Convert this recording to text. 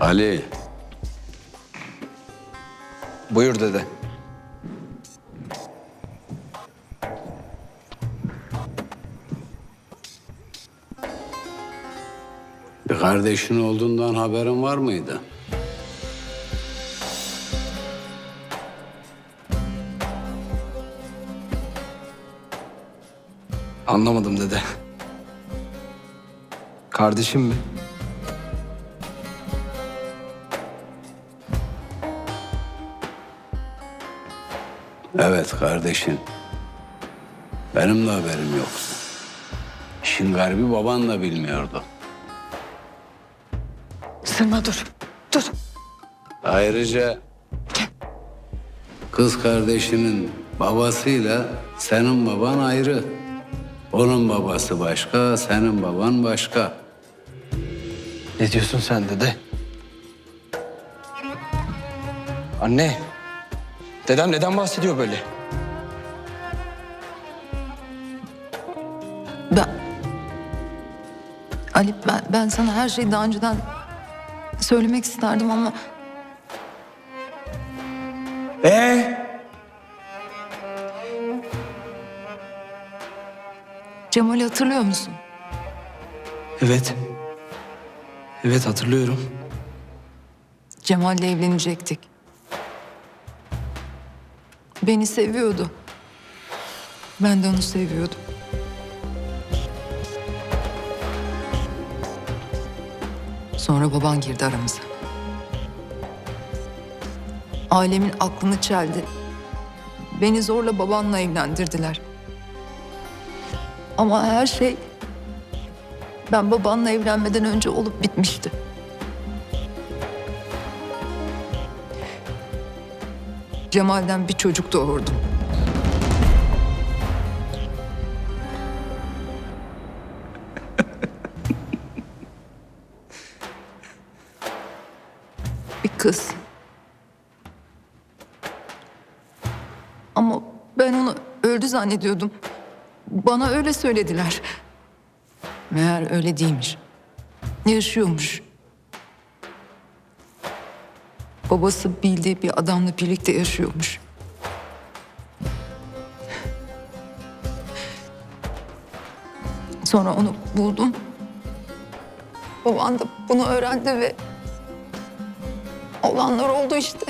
Ali, Buyur dede. bir kardeşin olduğundan haberin var mıydı? Anlamadım dede. Kardeşim mi? Evet kardeşin. Benim de haberim yoktu. İşin garibi baban da bilmiyordu. Sırma dur. Dur. Ayrıca kız kardeşinin babasıyla senin baban ayrı. Onun babası başka, senin baban başka. Ne diyorsun sen dede? Anne. Dedem neden bahsediyor böyle? Ben... Ali ben, ben sana her şeyi daha önceden söylemek isterdim ama Ee? Cemal'i hatırlıyor musun? Evet. Evet hatırlıyorum. Cemal'le evlenecektik. Beni seviyordu. Ben de onu seviyordum. Sonra baban girdi aramıza. Ailemin aklını çeldi. Beni zorla babanla evlendirdiler. Ama her şey ben babanla evlenmeden önce olup bitmişti. Cemal'den bir çocuk doğurdum. bir kız. Ama ben onu öldü zannediyordum. Bana öyle söylediler. Meğer öyle değilmiş. Yaşıyormuş. Babası bildiği bir adamla birlikte yaşıyormuş. Sonra onu buldum. Baban da bunu öğrendi ve olanlar oldu işte.